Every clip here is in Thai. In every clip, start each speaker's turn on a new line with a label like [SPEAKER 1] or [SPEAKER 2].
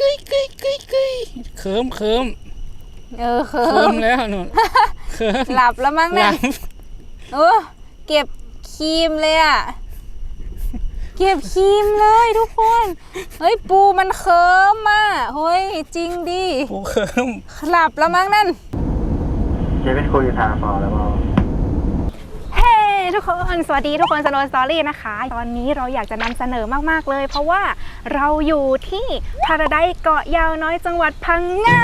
[SPEAKER 1] กุยกุยกุยกุยเคิมเคิม
[SPEAKER 2] เออเคิ
[SPEAKER 1] เคิ
[SPEAKER 2] ม
[SPEAKER 1] มแล้วหนูเคิม
[SPEAKER 2] หลับแล้วมั้ง
[SPEAKER 1] หลั
[SPEAKER 2] เนี่ย
[SPEAKER 1] บ
[SPEAKER 2] เออเก็บครีมเลยอะเก็บครีมเลยทุกคน เฮ้ยปูมันเคิมอะเฮ้ยจริงดิ
[SPEAKER 1] โอ้เคิม
[SPEAKER 2] หลับแล้วมั้งนั่น
[SPEAKER 3] เจไม่คุยทางพอแล้วเปล่า
[SPEAKER 2] เฮ้ ทุกคน สวัสดีทุกคนสโนสตอรี่นะคะ ตอนนี้เราอยากจะนำเสนอมากๆเลย เพราะว่าเราอยู่ที่พาราไดเกาะยาวน้อยจังหวัดพังงา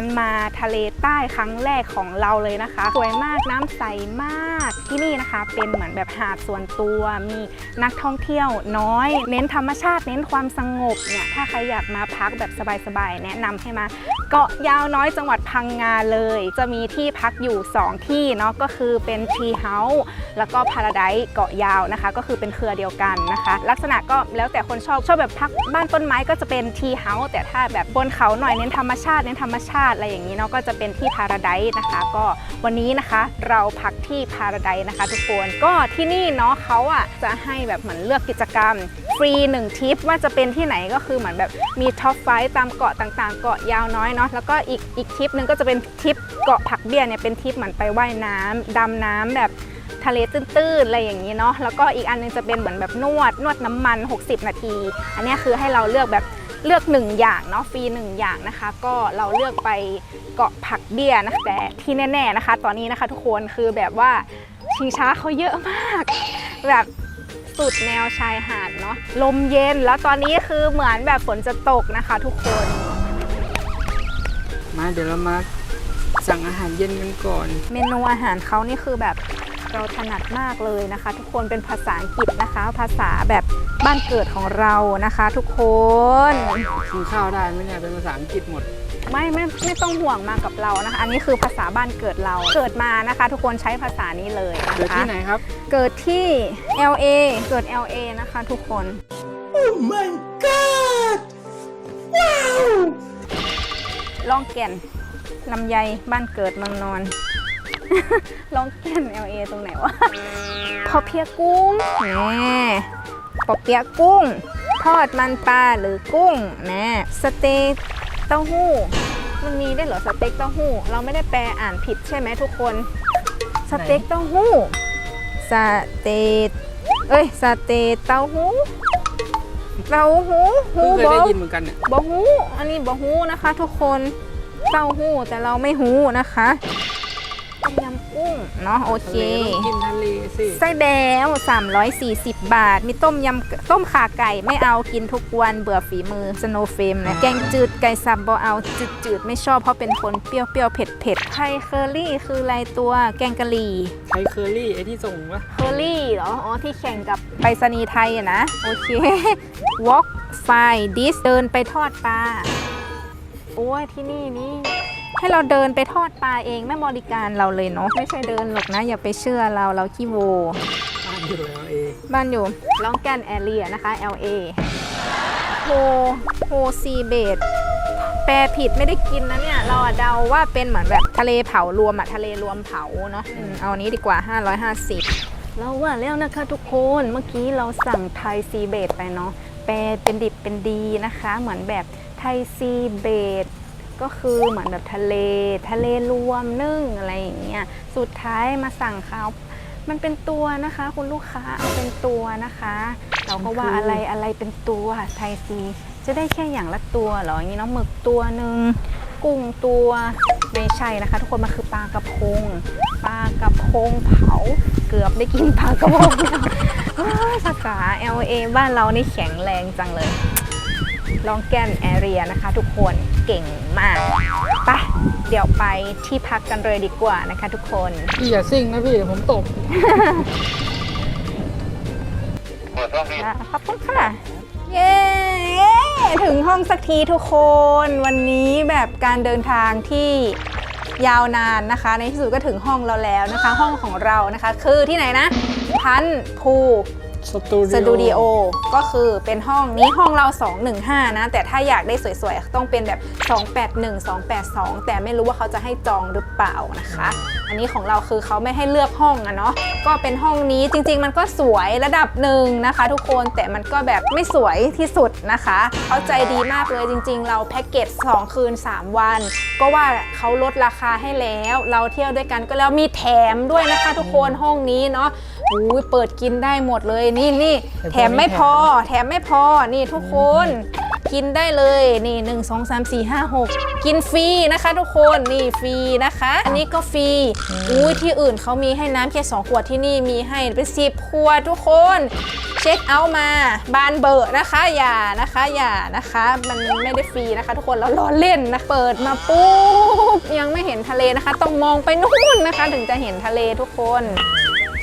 [SPEAKER 2] การมาทะเลใต้ครั้งแรกของเราเลยนะคะ สวยมากน้ำใสมากที่นี่นะคะ เป็นเหมือนแบบหาดส่วนตัว มีนักท่องเที่ยวน้อย เน้นธรรมชาติเน้นความสงบเนี่ยถ้าใครอยากมา พักแบบสบายๆ แนะนำให้มาเกาะยาวน้อยจังหวัดพังงาเลย จะมีที่พักอยู่ 2 ที่เนาะก็คือเป็นทรีเฮาส์แล้วก็พาราไดเกาะยาวนะคะ ก็คือเป็นเครือเดียวกันนะคะ ลักษณะก็แล้วแต่คนชอบชอบแบบพักบ้านต้นไม้ก็จะเป็นทรีเฮาส์แต่ถ้าแบบบนเขาหน่อยเน้นธรรมชาติเน้นธรรมชาติอะไรอย่างนี้เนาะก็จะเป็นที่พาราไดนะคะ ก็วันนี้นะคะเราพักที่พาราไดนะคะ ทุกคนก็ที่นี่เนาะเขาอะจะให้แบบเหมือนเลือกกิจกรรม ฟรีหนึ่งทิปว่าจะเป็นที่ไหนก็คือเหมือนแบบมีท็อปไฟตามเกาะต่างๆ เกาะยาวน้อยเนาะแล้วก็อีกอีกทิปหนึ่งก็จะเป็นทิปเกาะผักเบี้ยเนี่ยเป็นทิปเหมือนไปว่ายน้ำดำน้ำแบบทะเลตื้นๆอะไรอย่างนี้เนาะแล้วก็อีกอันนึงจะเป็นเหมือนแบบนวดนวดน้ำมัน 60 นาที อันนี้คือให้เราเลือกแบบเลือกหนึ่งอย่างเนาะฟรีหนึ่งอย่างนะคะ ก็เราเลือกไปเกาะผักเบี้ยนะคะแต่ที่แน่ ๆนะคะ ตอนนี้นะคะทุกคนคือแบบว่าชิงช้าเขาเยอะมาก แบบ สุดแนวชายหาดเนาะลมเย็นแล้วตอนนี้คือเหมือนแบบฝนจะตกนะคะ ทุกคน
[SPEAKER 1] มาเดี๋ยวเรามาสั่งอาหารเย็นกันก่อน
[SPEAKER 2] เมนูอาหารเขานี่คือแบบเราถนัดมากเลยนะคะ ทุกคนเป็นภาษาอังกฤษนะคะ ภาษาแบบบ้านเกิดของเรานะคะ ทุกคน
[SPEAKER 1] กินข้าวได้ไหมเนี่ยเป็นภาษาอังกฤษหมด
[SPEAKER 2] ไม่ไม่ไม่ต้องห่วงมากับเรานะคะ อันนี้คือภาษาบ้านเกิดเราเกิดมานะคะ ทุกคนใช้ภาษานี้เลยนะคะ
[SPEAKER 1] เกิดที่ไหนครับ
[SPEAKER 2] เกิดที่ LA เกิด LA นะคะทุกคนลองแก่นลำไยบ้านเกิดเมืองนอนลองแก่น LA ตรงไหนวะพอเพียกุ้งแน่ปอเปียะกุ้ง ทอดมันปลาหรือกุ้งแน่สเต็ก เต้าหู้ มันมีได้วยเหรอสเต็กเต้าหู้ เราไม่ได้แปลอ่านผิดใช่ไหมทุกคน สเต็กเต้าหู้สเต็กเอ้ยสเต็กเต้าหู้เต้าหู้หู
[SPEAKER 1] เพิ่งเคย
[SPEAKER 2] บอ
[SPEAKER 1] ได้
[SPEAKER 2] ก
[SPEAKER 1] ยินเหมือนกันเนี่ย
[SPEAKER 2] บะฮู้อันนี้บะฮู้นะคะ ทุกคนเต้าหู้แต่เราไม่หู้นะคะต้มยำ กุ้งเนาะโอเค
[SPEAKER 1] ทะเลต้องกินทะเลสิ
[SPEAKER 2] ไส้แบว340 บาท มีต้มยำต้มขาไก่ไม่เอากินทุกวันเบื่อฝีมือสโนว์เฟมนะแกงจืดไก่สับบอเอาจืดจืดๆไม่ชอบเพราะเป็นคนเปรี้ยวเปรี้ยวๆเผ็ดเผ็ดไทยเคอรี่คืออะไรตัวแกงกะหรี่
[SPEAKER 1] ไทยเคอรี่ไอที่ส่งวะ
[SPEAKER 2] เคอรี่เหรออ๋อที่แข่งกับไปรษณีย์ไทยอะนะโอเค walk f i this เดินไปทอดปลาโอ้ยที่นี่นี่ ให้เราเดินไปทอดปลาเองไม่บริการเราเลยเนาะไม่ใช่เดินหรอกนะอย่าไปเชื่อเราเราขี้โว
[SPEAKER 1] บ้านอยู่แล้วเอ
[SPEAKER 2] บ้านอยู่ลองแกนแอเรียนะคะ LA โฮโฮซีเบดแปลผิดไม่ได้กินนะเนี่ย เราอะเดาว่าเป็นเหมือนแบบทะเลเผารวมอะทะเลรวมเผาเนาะอืมเอาอันนี้ดีกว่า 550 เราว่าแล้วนะคะทุกคนเมื่อกี้เราสั่งไทยซีเบดไปเนาะแปลเป็นดิบเป็นดีนะคะ เหมือนแบบไทยซีเบด ก็คือเหมือนแบบทะเล ทะเลรวมนึ่งอะไรอย่างเงี้ยสุดท้ายมาสั่งเขามันเป็นตัวนะคะ คุณลูกค้าเอาเป็นตัวนะคะ เราก็ว่าอะไรอะไรเป็นตัวไทยซี จะได้แค่อย่างละตัวเหรออย่างนี้เนาะหมึกตัวหนึ่งกุ้งตัวไม่ใช่นะคะ ทุกคนมันคือปลากระพงปลากระพงเผาเกือบได้กินปลากระพงแล้วเฮ้ยภาษา LA บ้านเรานี่แข็งแรงจังเลย ลองแกนแอเรียนะคะ ทุกคนเก่งมากไปะเดี๋ยวไปที่พักกันเลยดีกว่านะคะ ทุกคน
[SPEAKER 1] พี่อย่าซิ่งนะพี่เดี๋ยวผมตก
[SPEAKER 2] ขอบคุณค่ะ เย้ถึงห้องสักทีทุกคนวันนี้แบบการเดินทางที่ยาวนานนะคะ ในที่สุดก็ถึงห้องเราแล้วนะคะ ห้องของเรานะคะ คือที่ไหนนะ พันภู
[SPEAKER 1] สตู
[SPEAKER 2] สตูดิโอก็คือเป็นห้องนี้ห้องเรา 215 นะ แต่ถ้าอยากได้สวยๆ ต้องเป็นแบบ 281 282 แต่ไม่รู้ว่าเขาจะให้จองหรือเปล่านะคะ อันนี้ของเราคือเขาไม่ให้เลือกห้องอะเนาะก็เป็นห้องนี้จริงๆ มันก็สวยระดับหนึ่งนะคะ ทุกคนแต่มันก็แบบไม่สวยที่สุดนะคะเขาใจดีมากเลยจริง ๆ เราแพ็กเกจ2 คืน 3 วัน ก็ว่าเขาลดราคาให้แล้ว เราเที่ยวด้วยกันก็แล้วมีแถมด้วยนะคะ ทุกคนห้องนี้เนาะอุ้ยเปิดกินได้หมดเลยนี่นี่แถมไม่พอ แถมไม่พอ นี่ทุกคน กินได้เลยนี่1 2 3 4 5 6กินฟรีนะคะทุกคนนี่ฟรีนะคะ อันนี้ก็ฟรีอุ้ยที่อื่นเขามีให้น้ำแค่2ขวดที่นี่มีให้เป็น10ขวดทุกคนเช็คเอาท์มาบานเบอร์นะคะอย่านะคะอย่านะคะ มันไม่ได้ฟรีนะคะ ทุกคนเราล้อเล่นนะเปิดมาปุ๊บยังไม่เห็นทะเลนะคะ ต้องมองไปนู่นนะคะ ถึงจะเห็นทะเลทุกคน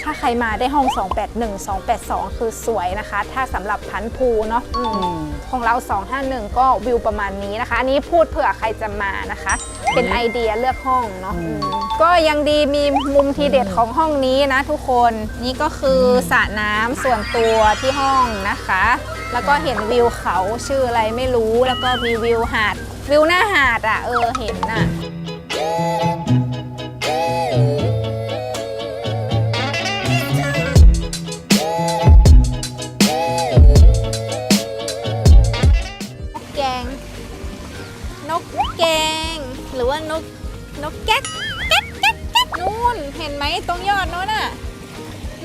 [SPEAKER 2] ถ้าใครมาได้ห้อง 281 282 คือสวยนะคะ ถ้าสำหรับพันธุ์ภูเนาะอืมของเรา 251 ก็วิวประมาณนี้นะคะ อันนี้พูดเผื่อใครจะมานะคะ เป็นไอเดียเลือกห้องเนาะอืมก็ยังดีมีมุมทีเด็ดของห้องนี้นะทุกคนนี่ก็คือสระน้ำส่วนตัวที่ห้องนะคะ แล้วก็เห็นวิวเขาชื่ออะไรไม่รู้แล้วก็มีวิวหาดวิวหน้าหาดอะเออเห็นอะ ตรงยอดโน้นน่ะ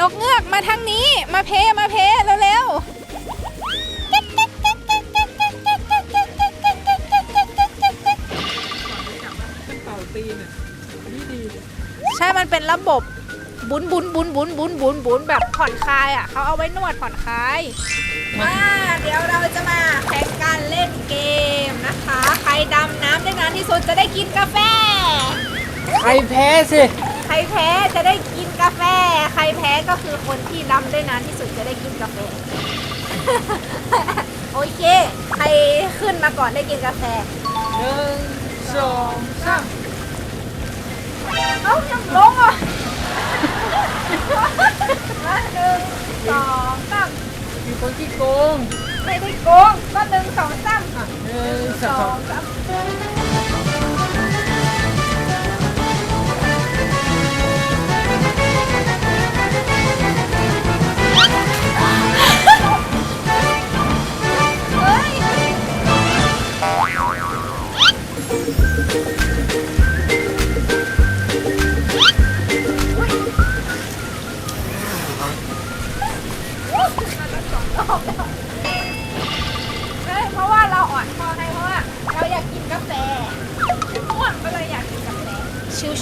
[SPEAKER 2] นกเงือกมาทางนี้ มาเพมาเพเร็ว
[SPEAKER 1] เป่า
[SPEAKER 2] ใช่มันเป็นระบบบุนบุนบุนบุนบุนบุนบุนแบบผ่อนคลายอะเขาเอาไว้นวดผ่อนคลายมาเดี๋ยวเราจะมาแข่งการเล่นเกมนะคะ ใครดำน้ำได้นานที่สุดจะได้กินกาแฟ
[SPEAKER 1] ใครแพ้สิ
[SPEAKER 2] รแพ้จะได้กินกาแฟ ใครแพ้ก็คือคนที่ดำได้นานที่สุดจะได้กินกาแฟ โอเค ใครขึ้นมาก่อนได้กินกาแฟ
[SPEAKER 1] หนึ่งสองสาม
[SPEAKER 2] เอ้ายังลงอะมาหนึ่งสองสาม
[SPEAKER 1] มีคนที่โกง
[SPEAKER 2] ไม่ได้โกงก็หนึ่งสองสาม
[SPEAKER 1] อะหนึ่งส
[SPEAKER 2] ส
[SPEAKER 1] อ
[SPEAKER 2] องงสาม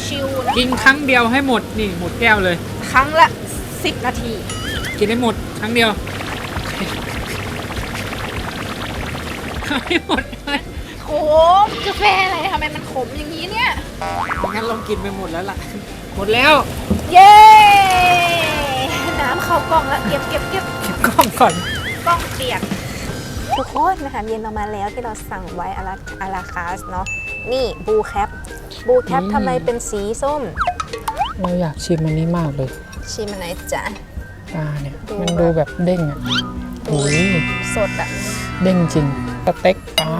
[SPEAKER 2] ชิวๆนะ
[SPEAKER 1] กินครั้งเดียวให้หมดนี่หมดแก้วเลย
[SPEAKER 2] ครั้งละ 10 นาที
[SPEAKER 1] กินให้หมดครั้งเดียวให้หมดเลย
[SPEAKER 2] ขมกาแฟอะไรทำไมมันขมอย่างนี้เนี่ย
[SPEAKER 1] งั้นลองกินไปหมดแล้วล่ะ หมดแล้ว
[SPEAKER 2] เย้ น้ำเข้ากล่องแล้วเก็บเก็บเก็บ
[SPEAKER 1] เก็บกล้องก่อน
[SPEAKER 2] กล้องเปียก ทุกคนนะคะเย็นเรามาแล้วที่เราสั่งไว้อาราอาราคาสเนาะ นี่บูแคปบูแคป
[SPEAKER 1] อืม
[SPEAKER 2] ทำไมเป็นสีส้ม
[SPEAKER 1] เราอยากชิมอันนี้มากเลย
[SPEAKER 2] ชิมอันไหนจ๊ะ
[SPEAKER 1] ปลาเนี่ย
[SPEAKER 2] ดู
[SPEAKER 1] มันดูแบบเด้งอะโอ้ย
[SPEAKER 2] สดอะ
[SPEAKER 1] เด้งจริงสเต็กปลา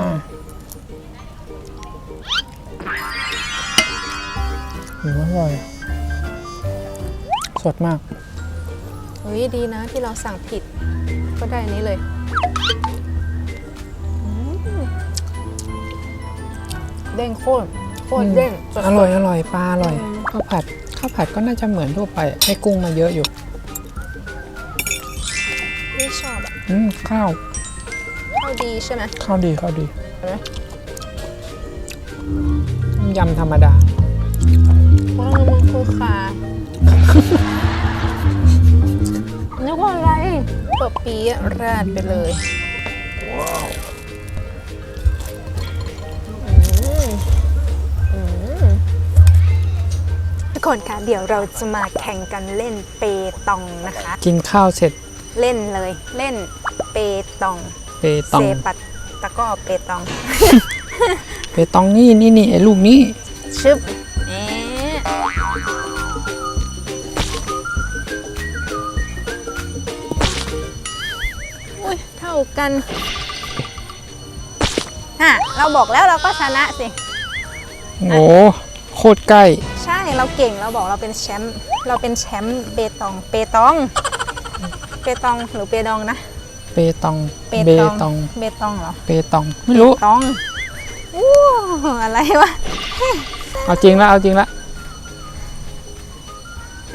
[SPEAKER 1] หืมอร่อยสดมาก
[SPEAKER 2] เฮ้ยดีนะที่เราสั่งผิด ก็ได้อันนี้เลย เด้งโคตรโคตรเด้งสดๆ
[SPEAKER 1] อร่อยอร่อยปลาอร่อยข้าวผัดข้าวผัดก็น่าจะเหมือนทั่วไปให้กุ้งมาเยอะอยู่
[SPEAKER 2] นี่ชอบอะ
[SPEAKER 1] อืมข้าว
[SPEAKER 2] เข้าดีใช่ไหม
[SPEAKER 1] ข้าวดีข้าวดี
[SPEAKER 2] เห็นไหม
[SPEAKER 1] ยำธรรมดา
[SPEAKER 2] ว้าวมันคือขานึกว่าอะไรเปิดปีอะราดไปเลย ทุกคนคะเดี๋ยวเราจะมาแข่งกันเล่นเปตองนะคะ
[SPEAKER 1] กินข้าวเสร็จ
[SPEAKER 2] เล่นเลยเล่นเปตอง
[SPEAKER 1] เปตอง
[SPEAKER 2] เซปัตตะกร้อเปตอง
[SPEAKER 1] เปตองนี่นี่นี่ไอ้ลูกนี้
[SPEAKER 2] ชึบเอ๊ะอุ้ยเท่ากันอะเราบอกแล้วเราก็ชนะสิ
[SPEAKER 1] โอ้โคตรใกล้
[SPEAKER 2] ใช่ เราเก่งเราบอกเราเป็นแชมป์เราเป็นแชมป์เปตอง เปตอง เปตองหรือเปดองนะ
[SPEAKER 1] เปตอง
[SPEAKER 2] เป
[SPEAKER 1] เบ
[SPEAKER 2] ตอง
[SPEAKER 1] ตอง
[SPEAKER 2] เปตองเหรอ
[SPEAKER 1] เปตอง ไม่รู้
[SPEAKER 2] ตองอู้อะไรวะ
[SPEAKER 1] เอาจริงแล้วเอาจริงแล้ว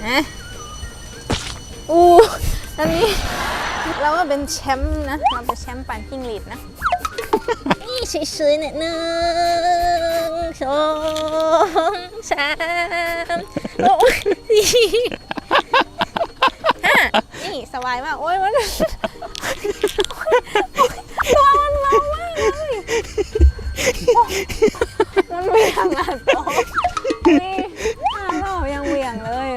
[SPEAKER 2] อะอู้อันนี้เราก็เป็นแชมป์นะเราเป็นแชมป์ปั่นจิ้งหรีดนะนี่สวยๆเนี่ยหนึ่ง สองสามโอ้ยสี่ห้านี่สบายมาก โอ้ยมันตัวมันเบามากเลยมันเหวี่ยงอะโตนี่ห้ารอบยังเหวี่ยงเลย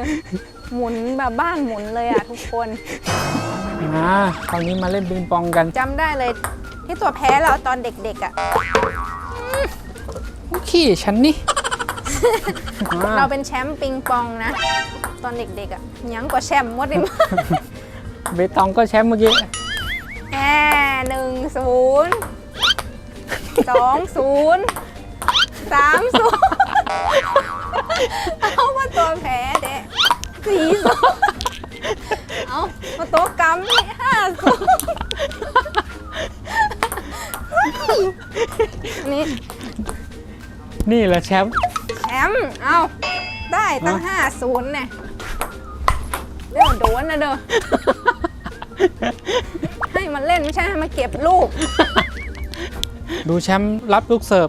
[SPEAKER 2] หมุนแบบบ้านหมุนเลยอะทุกคน
[SPEAKER 1] อ่าคราวนี้มาเล่นปิงปองกัน
[SPEAKER 2] จำได้เลยที่ตัวแพ้เราตอนเด็กๆอะ
[SPEAKER 1] ขี้ฉันนี่อ่า
[SPEAKER 2] เราเป็นแชมป์ปิงปองนะ ตอนเด็กๆอะยังกว่าแชมป์หมดเลย
[SPEAKER 1] เบตองก็แชมป์เมื่อกี้
[SPEAKER 2] แอหนึ่งศูนย์สองศูนย์สามศูนย์เอามาตัวแพ้เด็สี่ศูนย์เอามาตัวกำนี่ห้าศูนย์นี่
[SPEAKER 1] นี่แหละแชมป์
[SPEAKER 2] แชมป์เอาได้ตั้ง
[SPEAKER 1] ฮะ
[SPEAKER 2] ห้าศูนย์เนี่ยเดี๋ยวโดนนะเด้อ ให้มันเล่นไม่ใช่ให้มาเก็บลูก
[SPEAKER 1] ดูแชมป์รับลูกเสิร์ฟ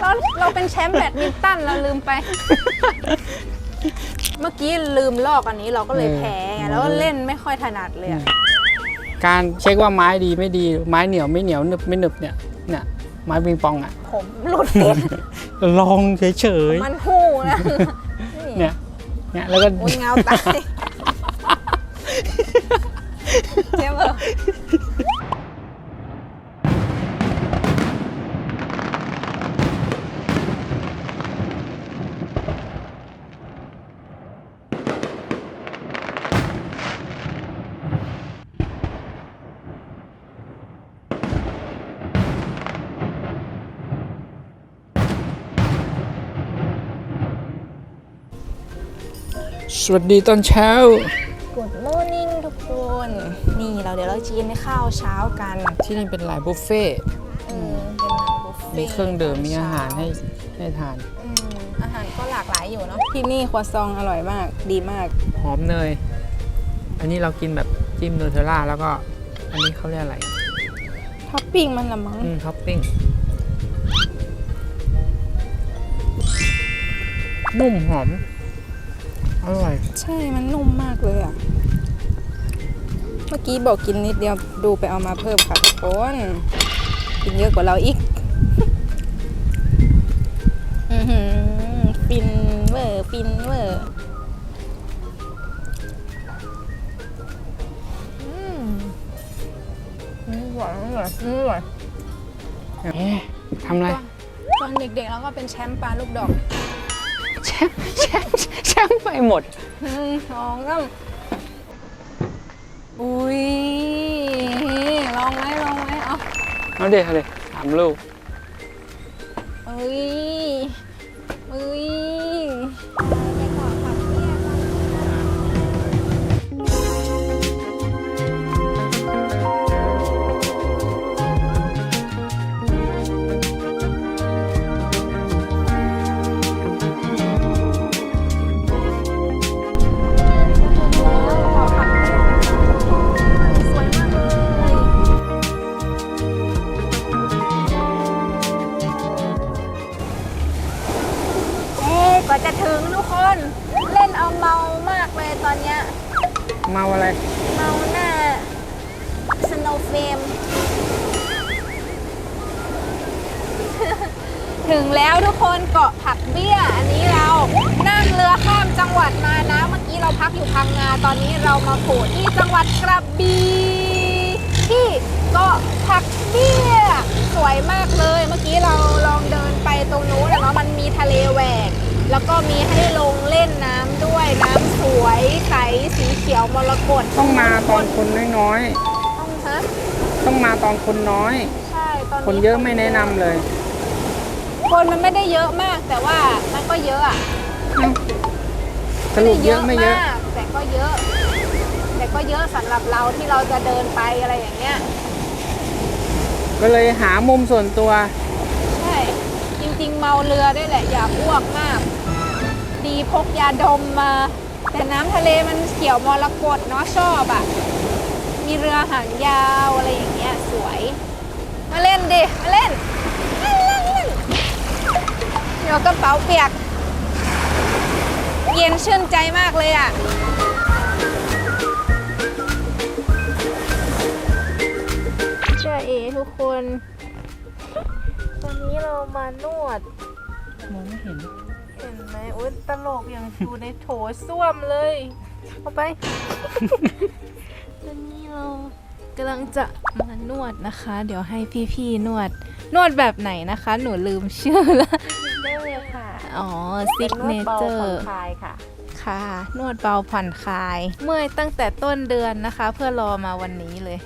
[SPEAKER 2] เราเราเป็นแชมป์แบดมินตันเราลืมไป เมื่อกี้ลืมลอกอันนี้เราก็เลยแพ้ไงแล้วก็เล่นไม่ค่อยถนัดเลยอะ
[SPEAKER 1] การเช็คว่าไม้ดีไม่ดีไม้เหนียวไม่เหนียวหนึบไม่หนึบเนี่ยเนี่ยไม้ปิงปองอะ
[SPEAKER 2] ผมหลุดติด
[SPEAKER 1] ลองเฉย
[SPEAKER 2] มันหู้นะ
[SPEAKER 1] ๆเนี่ยเนี่ยแล้วก็
[SPEAKER 2] โอ้ยเงาตาย
[SPEAKER 1] สวัสดีตอนเช้า
[SPEAKER 2] Good morning ทุกคน นี่เราเดี๋ยวเราจะกินข้าวเช้ากัน
[SPEAKER 1] ที่นี่เป็นหลายบุฟเฟ่ต์
[SPEAKER 2] เออเป็นร้านบุฟเฟ่ต์
[SPEAKER 1] มีเครื่องดื่มมีอาหารให้ให้ทาน
[SPEAKER 2] อืมอาหารก็หลากหลายอยู่เนาะที่นี่ครัวซองอร่อยมากดีมาก
[SPEAKER 1] หอมเนย อันนี้เรากินแบบจิ้มนูเทลล่าแล้วก็ อันนี้เขาเรียกอะไร
[SPEAKER 2] ท็อปปิ้งมันละมั้ง
[SPEAKER 1] อืมท็อปปิ้ง นุ่มหอม อร่อย
[SPEAKER 2] ใช่มันนุ่มมากเลยอะ เมื่อกี้บอกกินนิดเดียวดูไปเอามาเพิ่มค่ะทุกคนกินเยอะกว่าเราอีกอือหือฟินเวอร์ฟินเวอร์อืมอืมหวานอร่อยอืมอร่อย
[SPEAKER 1] เอ๊ะทำอะไร
[SPEAKER 2] ตอนเด็กๆเราก็เป็นแชมป์ปลาลูกดอก
[SPEAKER 1] แชมป์แชมป์แชมป์ไปหมด
[SPEAKER 2] หนึ่งสองสามอุ้ยลองไหมลองไหมเอา
[SPEAKER 1] เอาเดี๋ยวเอาดี๋ยวถามลูก
[SPEAKER 2] เอ้ย เบี้ยสวยมากเลย เมื่อกี้เราลองเดินไปตรงนู้นแล้วเนาะมันมีทะเลแหวก แล้วก็มีให้ลงเล่นน้ำด้วย น้ำสวยใสสีเขียวมรกต
[SPEAKER 1] ต้องมาตอนคนน้อย
[SPEAKER 2] ต้องฮะ
[SPEAKER 1] ๆ ต้องมาตอนคนน้อย
[SPEAKER 2] ใช่ตอนนี้
[SPEAKER 1] คนเยอะไม่แนะนำเลย
[SPEAKER 2] คนมันไม่ได้เยอะมาก แต่ว่ามันก็เยอะอะ
[SPEAKER 1] สรุปเยอะไม่เยอะา
[SPEAKER 2] กแต่ก็เยอะ แต่ก็เยอะสำหรับเราที่เราจะเดินไปอะไรอย่างเงี้ย
[SPEAKER 1] ก็เลยหามุมส่วนตัว
[SPEAKER 2] ใช่ จริงๆ เมาเรือได้แหละ อย่าอ้วกมาก ดีพกยาดมมา แต่น้ำทะเลมันเขียวมรกตเนาะชอบอะ่ะ มีเรือหางยาวอะไรอย่างเงี้ยสวย มาเล่นดิ มาเล่นเล่นเล่นเล่นเดี๋ยวกระเป๋าเปียก เย็นชื่นใจมากเลยอะ ทุกคนตอนนี้เรามานวด
[SPEAKER 1] มองไม่เห็น
[SPEAKER 2] เห็นไหมโอ๊ยตลกอย่างอยู่ในโถส้วมเลย เอาไปตอนนี้เรากำลังจะมานวดนะคะ เดี๋ยวให้พี่ๆนวด นวดแบบไหนนะคะ หนูลืมชื่อแล้ว
[SPEAKER 4] เดอร์ค่ะ
[SPEAKER 2] อ๋อซิก
[SPEAKER 4] นว
[SPEAKER 2] เน
[SPEAKER 4] ดเบา
[SPEAKER 2] เจอ
[SPEAKER 4] ผ่อน
[SPEAKER 2] ร์
[SPEAKER 4] คลายค่ะ
[SPEAKER 2] ค่ะ นวดเบาผ่อนคลาย เมื่อยตั้งแต่ต้นเดือนนะคะ เพื่อรอมาวันนี้เลย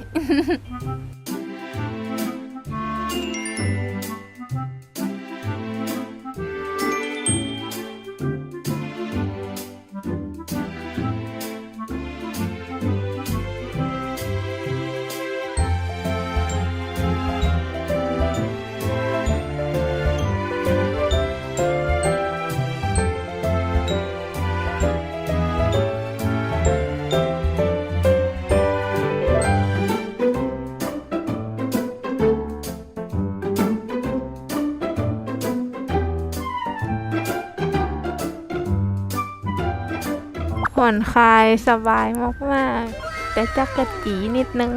[SPEAKER 2] อนคลายสบายมากๆ แต่จักกะจีนิดนึง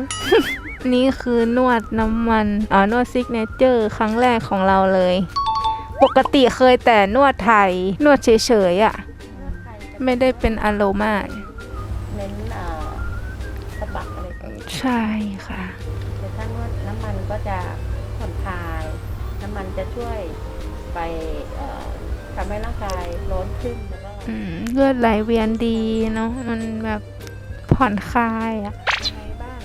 [SPEAKER 2] นี่คือนวดน้ำมันอ๋อนวดซิกเนเจอร์ครั้งแรกของเราเลย ปกติเคยแต่นวดไทย นวดเฉยๆอะ่ะ
[SPEAKER 4] นวดไทยจะ
[SPEAKER 2] ไม่ได้เป็นอโรมา
[SPEAKER 4] เน้นเอ่อสะบักอะไรอย่างเงี้ย
[SPEAKER 2] ใช่ค่ะ
[SPEAKER 4] แต่ถ้านวดน้ำมันก็จะผ่อนคลาย น้ำมันจะช่วยไปเอ่อทำให้ร่างกายร้อนขึ้นแล้วก็
[SPEAKER 2] อืม เลือดไหลเวียนดีเนาะมันแบบผ่อนคลายอะ่ะ
[SPEAKER 4] ยังไงบ้าง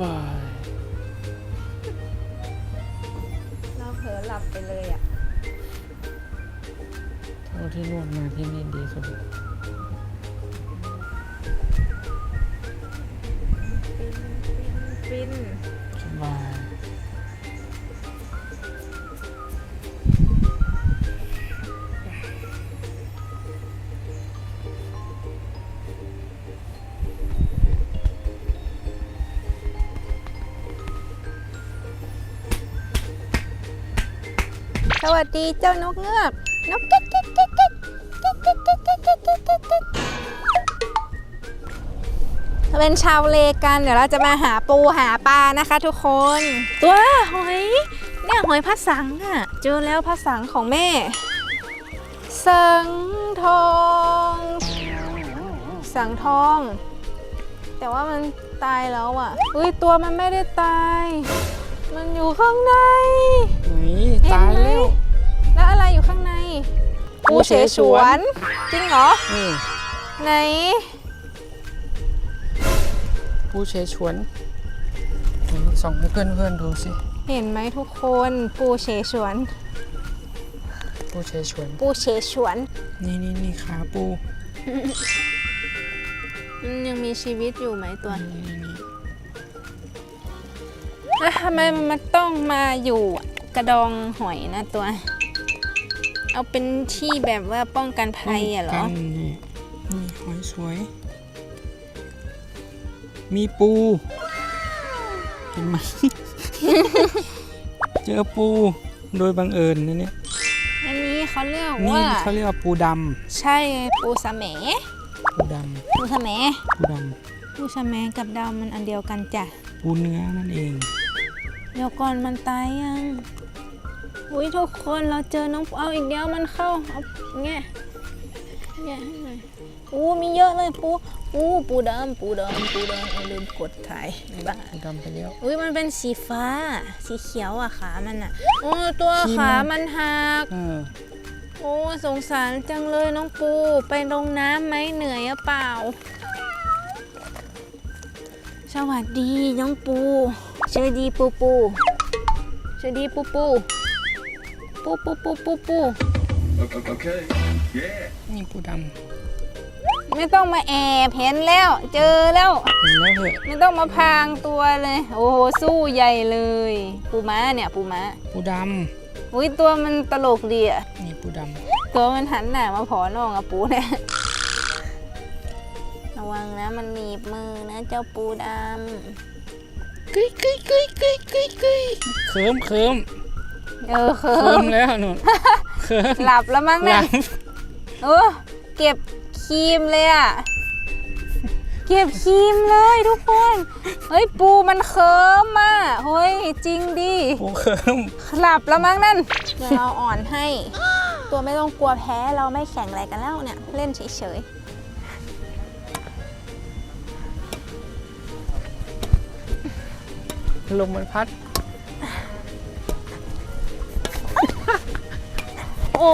[SPEAKER 1] ว้าย
[SPEAKER 2] เราเผลอหลับไปเลยอะ
[SPEAKER 1] เท่าที่นวดมาที่นี่ดีสุด
[SPEAKER 2] ฟิน
[SPEAKER 1] สบาย
[SPEAKER 2] วัสดีเจ้านกเงือก นกเก๊กเก๊กเก๊กเก๊กเก๊กเก๊กเก๊กเก๊กเก๊กเก๊กเก๊กเก๊กเป็นชาวเลกันเดี๋ยวเราจะมาหาปูหาปลานะคะทุกคนตัวหอยเนี่ยหอยพัดสังอะเจอแล้วพัดสังของแม่ สังทอง สังทอง แต่ว่ามันตายแล้วอะอุ้ยตัวมันไม่ได้ตาย มันอยู่ข้างใน
[SPEAKER 1] ตายแล้ว
[SPEAKER 2] อะไรอยู่ข้างในปูเฉฉวน จริงเหรอ
[SPEAKER 1] นี่
[SPEAKER 2] ไหน
[SPEAKER 1] ผู้เชชวนไหนส่องให้เพื่อนๆดูสิ
[SPEAKER 2] เห็นไหมทุกคนปูเฉฉวน
[SPEAKER 1] ผู้เชชวน
[SPEAKER 2] ปูเฉฉวน
[SPEAKER 1] นี่นี่นี่ขาปู
[SPEAKER 2] มันยังมีชีวิตอยู่ไหมตัว
[SPEAKER 1] นี่นี่นี่
[SPEAKER 2] แล้วทำไมมันต้องมาอยู่กระดองหอยนะตัว เอาเป็นที่แบบว่าป้องกันภัยอะเหรอ
[SPEAKER 1] กันนี่นี่หอยสวย มีปูเห็นไหม เจอปูโดยบังเอิญนะเนี่ย
[SPEAKER 2] อันนี้เขาเรียก
[SPEAKER 1] นี่
[SPEAKER 2] ว่า
[SPEAKER 1] เขาเรียกว่าปูด
[SPEAKER 2] ใช่ปูสะแหมำ
[SPEAKER 1] ปูด
[SPEAKER 2] ปูสะแหมำ
[SPEAKER 1] ปูด
[SPEAKER 2] ปูสะแหมกับดาวมันอันเดียวกันจ้ะำ
[SPEAKER 1] ปูเนื้อนั่นเอง
[SPEAKER 2] เดี๋ยวก่อนมันตายยัง อุ้ยทุกคนเราเจอน้องปูเอาอีกเดียวมันเข้าเอาแง่แง่ให้หน่อยอู้มีเยอะเลยปูปูปูดำปูดำปูดำเอาลืมกดถ่ายบ้า
[SPEAKER 1] ปูดำไปแล้ว
[SPEAKER 2] อุ้ยมันเป็นสีฟ้า สีเขียวอะขามันอะโอ้ตัว
[SPEAKER 1] ขี้มัน
[SPEAKER 2] ขามันหัก
[SPEAKER 1] เออ
[SPEAKER 2] โอ้สงสารจังเลยน้องปูไปลงน้ำไหมเหนื่อยหรือเปล่า สวัสดีน้องปูชื่อดีปูปูชื่อดีปูปู ปูปูปูปูปู
[SPEAKER 1] นี่ปูดำ
[SPEAKER 2] ไม่ต้องมาแอบเห็นแล้ว เจอแล้ว
[SPEAKER 1] เห็นแล้วเหอะ
[SPEAKER 2] ไม่ต้องมาพรางตัวเลย โอ้โหสู้ใหญ่เลย ปูม้าเนี่ยปูม้า
[SPEAKER 1] ปูด
[SPEAKER 2] อุ้ยตัวมันตลกดีอะำ
[SPEAKER 1] นี่ปูด
[SPEAKER 2] ตัวมันหันหน้ามาผอน้องอะปูเนี่ยระวังนะมันหนีบมือนะเจ้าปูดำ
[SPEAKER 1] กึยกึยกึยกึยกึยกึยเคิมเคิม
[SPEAKER 2] เออเคิ
[SPEAKER 1] เคิ
[SPEAKER 2] ม
[SPEAKER 1] มแล้วหนุนเคิม
[SPEAKER 2] หลับแล้วมั้ง
[SPEAKER 1] ห
[SPEAKER 2] เนี่
[SPEAKER 1] ลั
[SPEAKER 2] ย
[SPEAKER 1] ง
[SPEAKER 2] โอ้เก็บครีมเลยอะเก็บครีมเลยทุกคน เฮ้ยปูมันเคิมอะเฮ้ยจริงดิ
[SPEAKER 1] ปูเคิม
[SPEAKER 2] หลับแล้วมั้งนั่นเดี๋ยวเราอ่อนให้ ตัวไม่ต้องกลัวแพ้เราไม่แข่งอะไรกันแล้วเนี่ย เล่นเฉย
[SPEAKER 1] ลมมันพัด
[SPEAKER 2] โอ้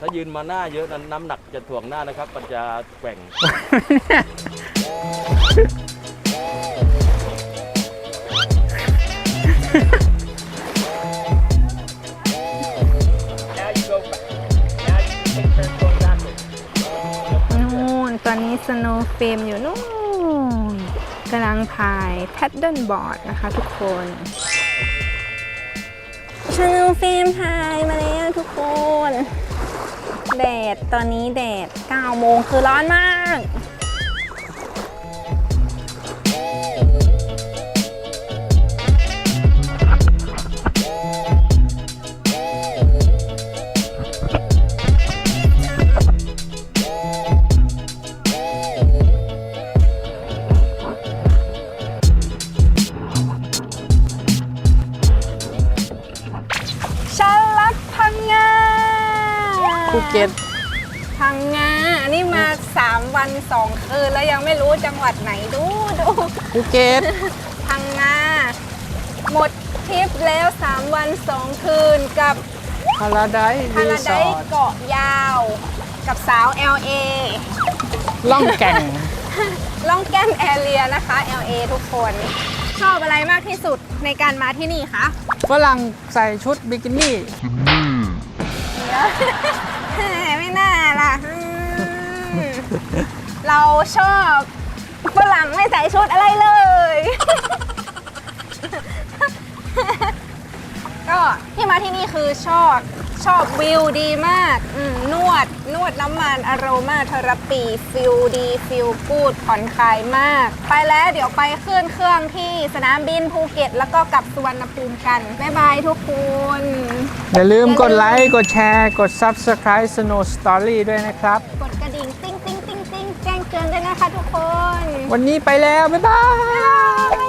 [SPEAKER 5] ถ้ายืนมาหน้าเยอะนั้นน้ำหนักจะถ่วงหน้านะครับมันจะแกว่ง
[SPEAKER 2] เฟรมอยู่นู่นกำลังพายแพดเดิลบอร์ดนะคะทุกคนสโนว์เฟรมพายมาแล้วทุกคน แดดตอนนี้แดด9โมงคือร้อนมาก
[SPEAKER 1] ภูเก็ต
[SPEAKER 2] พังงานี่มา 3 วัน 2 คืน แล้วยังไม่รู้จังหวัดไหนดูดู
[SPEAKER 1] ภูเก็ต
[SPEAKER 2] พังงา หมดทริปแล้ว 3 วัน 2 คืนกับ
[SPEAKER 1] พาราได
[SPEAKER 2] พา
[SPEAKER 1] รี
[SPEAKER 2] รา
[SPEAKER 1] ส
[SPEAKER 2] ได
[SPEAKER 1] อร์ท
[SPEAKER 2] เกาะยาว กับสาว LA
[SPEAKER 1] ล่องแก่ง
[SPEAKER 2] ล่องแก้มแอเรียนะคะ LA ทุกคน ชอบอะไรมากที่สุดในการมาที่นี่คะ
[SPEAKER 1] ฝรั่งใส่ชุดบิกินี่
[SPEAKER 2] แหมไม่น่าล่ะอืมเราชอบฝรั่งไม่ใส่ชุดอะไรเลย ก็ที่มาที่นี่คือชอบ ชอบวิวดีมากอืมนวดนวดน้ำมันอโรมาเทอราปีฟิลดีฟิลกูดผ่อนคลายมาก ไปแล้วเดี๋ยวไปขึ้นเครื่องที่สนามบินภูเก็ต แล้วก็กลับสุวรรณภูมิกัน บ๊ายบายทุกคน
[SPEAKER 1] อย่าลืมกดไลค์กดแชร์ กด Subscribe Snow Story ด้วยนะครับ
[SPEAKER 2] กดกระดิ่ง ติ้งติ้งติ้งติ้งแจ้งเตือนด้วยนะคะทุกคน
[SPEAKER 1] วันนี้ไปแล้ว บ๊ายบาย
[SPEAKER 2] บ๊ายบาย